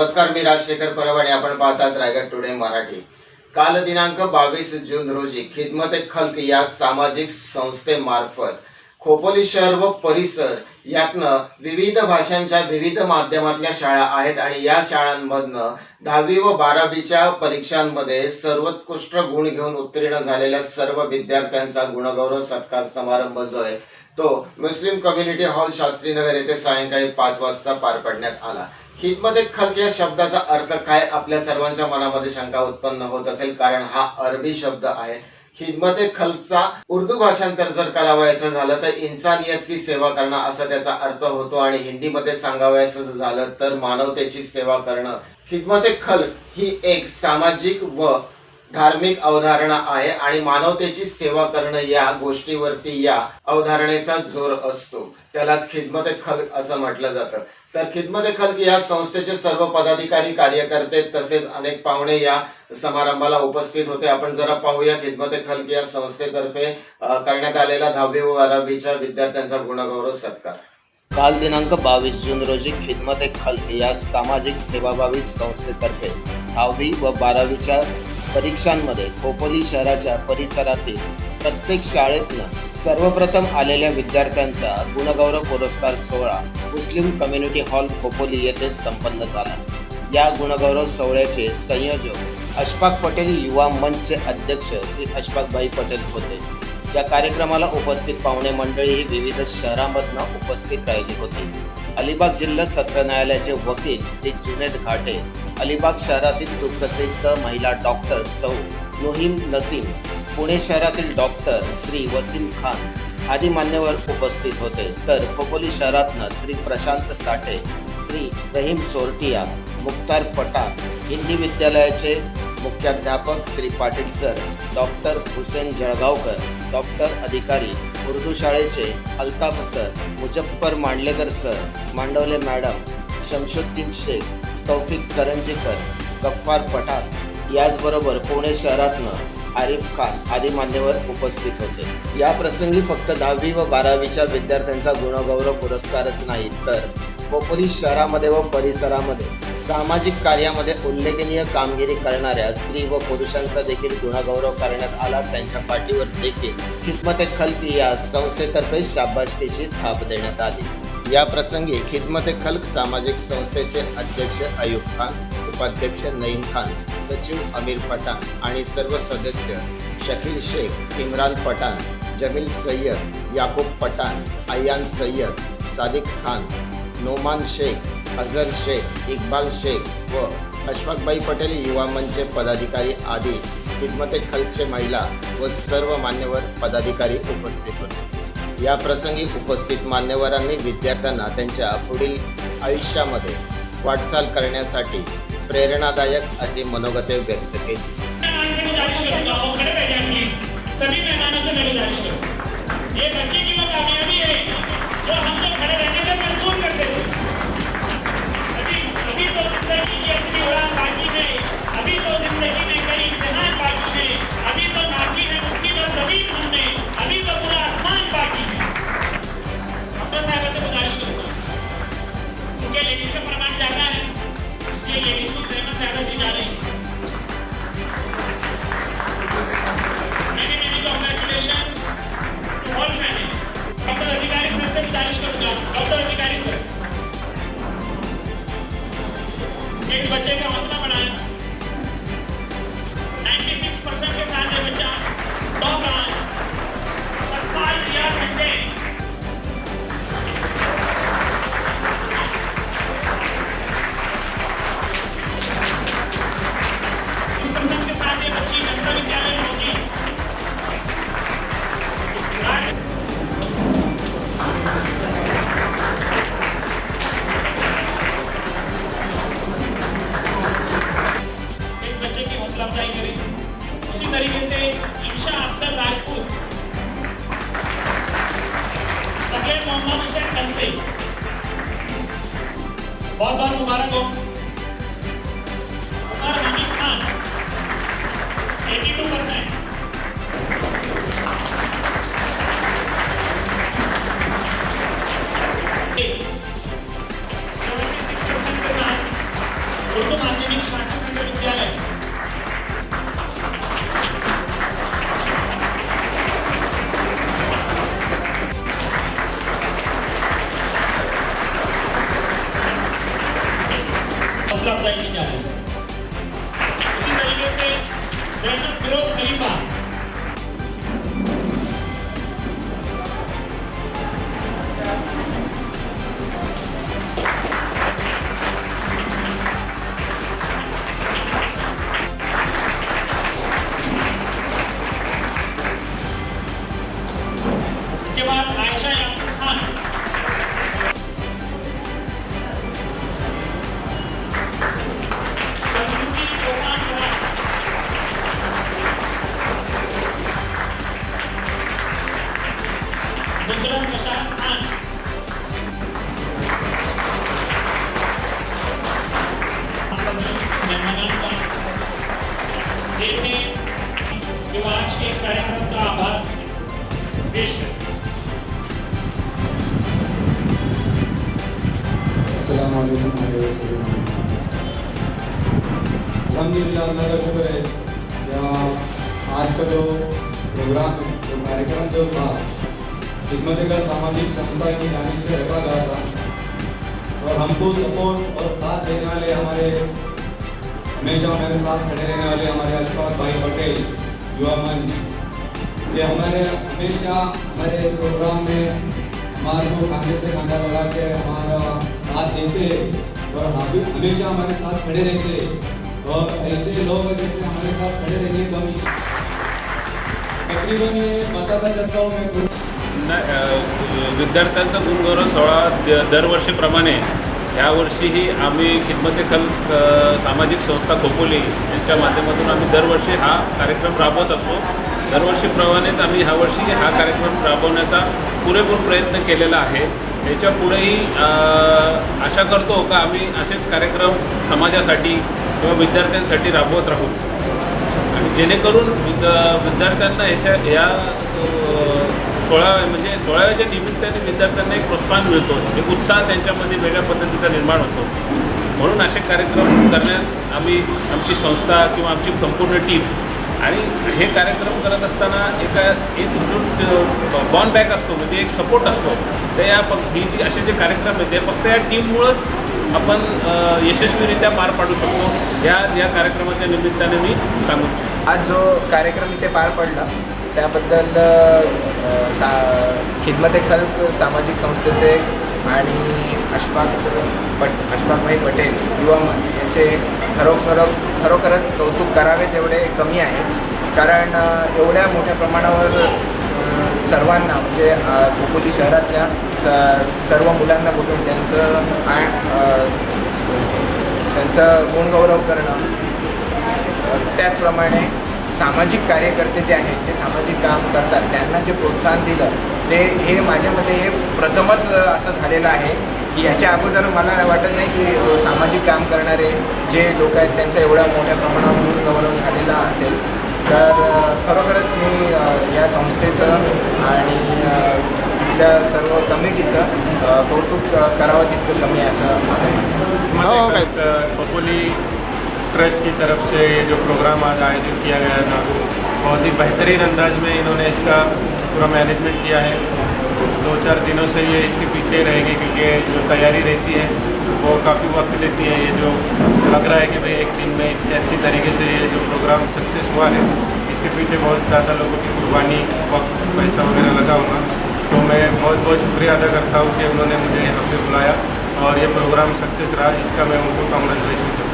नमस्कार मी राजशेखर परब आणि आपण पाहतात रायगड टुडे मराठी. काल दिनांक बावीस जून रोजी खिदमत खल्क या सामाजिक संस्थेमार्फत खोपोली शहर व परिसर यातनं विविध भाषांच्या विविध माध्यमातल्या शाळा आहेत आणि या शाळांमधनं दहावी व बारावीच्या परीक्षांमध्ये सर्वोत्कृष्ट गुण घेऊन उत्तीर्ण झालेल्या सर्व विद्यार्थ्यांचा गुणगौरव सत्कार समारंभ जो आहे तो मुस्लिम कम्युनिटी हॉल शास्त्रीनगर येथे सायंकाळी पाच वाजता पार पडण्यात आला. खिदमत एक खल्क या शब्दाचा अर्थ काय? आपल्या सर्वांच्या मनामध्ये शंका उत्पन्न होत असेल कारण हा अरबी शब्द आहे. खिदमत ए खल्कचा उर्दू भाषांतर जर करावयाचं झालं तर इन्सानियत की सेवा करणं असा त्याचा अर्थ होतो. आणि हिंदीमध्ये सांगावयाचं झालं तर मानवतेची सेवा करणं. खिदमत ए खल्क ही एक सामाजिक व धार्मिक अवधारणा आहे. आणि मानवतेची सेवा करणं या गोष्टीवरती या अवधारणेचा जोर असतो. त्यालाच खिदमत खल्क असं म्हटलं जातं. तर खिदमत खल्क या संस्थेचे सर्व पदाधिकारी कार्यकर्ते तसेच अनेक पाहुणे या समारंभाला उपस्थित होते. आपण जरा पाहूया खिदमत खल्क या संस्थेतर्फे करण्यात आलेला दहावी व बारावीच्या विद्यार्थ्यांचा गुणगौरव सत्कार. काल दिनांक बावीस जून रोजी खिदमत खल्क या सामाजिक सेवाभावी संस्थेतर्फे दहावी व बारावीच्या परीक्षांमध्ये खोपोली शहराच्या परिसरातील प्रत्येक शाळेतनं सर्वप्रथम आलेल्या विद्यार्थ्यांचा गुणगौरव पुरस्कार सोहळा मुस्लिम कम्युनिटी हॉल खोपोली येथे संपन्न झाला. या गुणगौरव सोहळ्याचे संयोजक अशफाक पटेल युवा मंचचे अध्यक्ष श्री अशफाकभाई पटेल होते. या कार्यक्रमाला उपस्थित पाहुणे मंडळी ही विविध शहरांमधनं उपस्थित राहिली होती. अलिबाग जिल्हा सत्र न्यायालयाचे वकील श्री जुनेद घाटे अलिबाग शहरातील सुप्रसिद्ध महिला डॉक्टर सौ नोहीम नसीम पुणे शहरातील डॉक्टर श्री वसीम खान आदी मान्यवर उपस्थित होते. तर खोपोली शहरातनं श्री प्रशांत साठे श्री रहीम सोरटिया मुख्तार पठाण हिंदी विद्यालयाचे मुख्याध्यापक Shri Patil sir doctor Hussain Jalgaonkar doctor Adhikari Urdu शाळेचे Altaf sir Muzaffar Mandlekar sir Mandavale madam Shamsuddin Shaikh Taufiq Karanjikar Gaffar Pathan याचबरोबर पुणे शहरातनं आरिफ खान आदी मान्यवर उपस्थित होते. या प्रसंगी फक्त दहावी व बारावीच्या विद्यार्थ्यांचा गुणगौरव पुरस्कारच नाही तर खोपोली शहरामध्ये व परिसरामध्ये सामाजिक कार्यामध्ये उल्लेखनीय कामगिरी करणाऱ्या स्त्री व पुरुषांचा देखील गुणगौरव करण्यात आला. त्यांच्या पाठीवर देखील खिदमत ए या संस्थेतर्फे शाबासकीची थाप देण्यात आली. या प्रसंगी खिदमत खल्क सामाजिक संस्थेचे अध्यक्ष अयुब खान उपाध्यक्ष नईम खान सचिव अमीर पठाण आणि सर्व सदस्य शकील शेख इम्रान पठाण जमील सय्यद याकूब पठाण अयान सय्यद सादिक खान नोमान शेख अझर शेख इक्बाल शेख व अशफाकबाई पटेल युवा मंचचे पदाधिकारी आदी खिदमते खलचे महिला व सर्व मान्यवर पदाधिकारी उपस्थित होते. या प्रसंगी उपस्थित मान्यवरांनी विद्यार्थ्यांना त्यांच्या पुढील आयुष्यामध्ये वाटचाल करण्यासाठी प्रेरणादायक अशी मनोगते व्यक्त केली. अफजाई करें उसी तरीके से ईशा अख्तर राजपूत मोहम्मद हुसैन कंसे बहुत बहुत मुबारक हो। उमर खान 82 परसेंट जो आज के कार्यक्रम का आभार। पेश करते अलहमदिल्ला का शुक्र है। या आज का जो प्रोग्राम है, जो कार्यक्रम जो था खिदमत का सामाजिक संस्था की जानिब से रखा गया था। और हमको सपोर्ट और साथ देने वाले हमारे हमेशा हमारे साथ खड़े रहने वाले हमारे अशफाक भाई पटेल युवा मंच ये हमारे हमेशा हमारे प्रोग्राम में हमारे को खाने से खाना लगा के हमारा साथ देते और हम हमेशा हमारे साथ खड़े रहते और ऐसे लोग जैसे हमारे साथ खड़े रहेंगे तो तकरीबन ये बताता चलता हूँ मैं विद्यार्थ्यांचा गुणगौरव सोहळा दरवर्षीप्रमाणे यावर्षीही आम्ही खिदमते खल सामाजिक संस्था खोपोली यांच्या माध्यमातून आम्ही दरवर्षी हा कार्यक्रम राबवत असतो. दरवर्षीप्रमाणेच आम्ही ह्यावर्षी हा कार्यक्रम राबवण्याचा पुरेपूर प्रयत्न केलेला आहे. याच्या पुढेही आशा करतो का आम्ही असेच कार्यक्रम समाजासाठी किंवा विद्यार्थ्यांसाठी राबवत राहू. आणि जेणेकरून विद्यार्थ्यांना याच्या या म्हणजे सोळाव्या म्हणजे सोळाव्याच्या निमित्ताने विद्यार्थ्यांना एक प्रोत्साहन मिळतो एक उत्साह त्यांच्यामध्ये वेगळ्या पद्धतीचा निर्माण होतो. म्हणून असे कार्यक्रम करण्यास आम्ही आमची संस्था किंवा आमची संपूर्ण टीम आणि हे कार्यक्रम करत असताना एका एक जो बॉन्ड बॅक असतो म्हणजे एक सपोर्ट असतो. ते या फक्त ही जी असे जे कार्यक्रम आहेत ते फक्त या टीममुळंच आपण यशस्वीरित्या पार पाडू शकतो. या या कार्यक्रमाच्या निमित्ताने मी सांगू आज जो कार्यक्रम इथे पार पडला त्याबद्दल सा खिदमत ए खल्क सामाजिक संस्थेचे आणि अशफाक पट अशफाकभाई पटेल युवा मंच याचे खरोखर खरोखरच कौतुक करावे तेवढे कमी आहे. कारण एवढ्या मोठ्या प्रमाणावर सर्वांना म्हणजे अ, खोपोली शहरातल्या स सर्व मुलांना बोलून त्यांचं आ- त्यांचं गुणगौरव करणं त्याचप्रमाणे सामाजिक कार्यकर्ते जे आहेत ते सामाजिक काम करतात त्यांना जे प्रोत्साहन दिलं ते हे माझ्या मते हे प्रथमच असं झालेलं आहे की ह्याच्या अगोदर मला वाटत नाही की सामाजिक काम करणारे जे लोक आहेत त्यांचा एवढ्या मोठ्या प्रमाणावर म्हणून गौरव झालेला असेल तर खरोखरच मी या संस्थेचं आणि अ, इथल्या सर्व कमिटीचं कौतुक करावं तितकं कमी आहे असं माझं म्हणणं आहे. हो, काय? ट्रस्ट की तरफ़ से ये जो प्रोग्राम आज आयोजित किया गया था बहुत ही बेहतरीन अंदाज में इन्होंने इसका पूरा मैनेजमेंट किया है। दो चार दिनों से ये इसके पीछे रहेंगे क्योंकि जो तैयारी रहती है, वो काफ़ी वक्त लेती है। ये जो लग रहा है कि भाई एक दिन में इतने अच्छी तरीके से ये जो प्रोग्राम सक्सेस हुआ है, इसके पीछे बहुत ज़्यादा लोगों की कुर्बानी, वक्त, पैसा वगैरह लगा होगा। तो मैं बहुत बहुत शुक्रिया अदा करता हूँ कि उन्होंने मुझे यहाँ पे बुलाया और ये प्रोग्राम सक्सेस रहा, इसका मैं उनको कॉन्ग्रेचुलेशन करता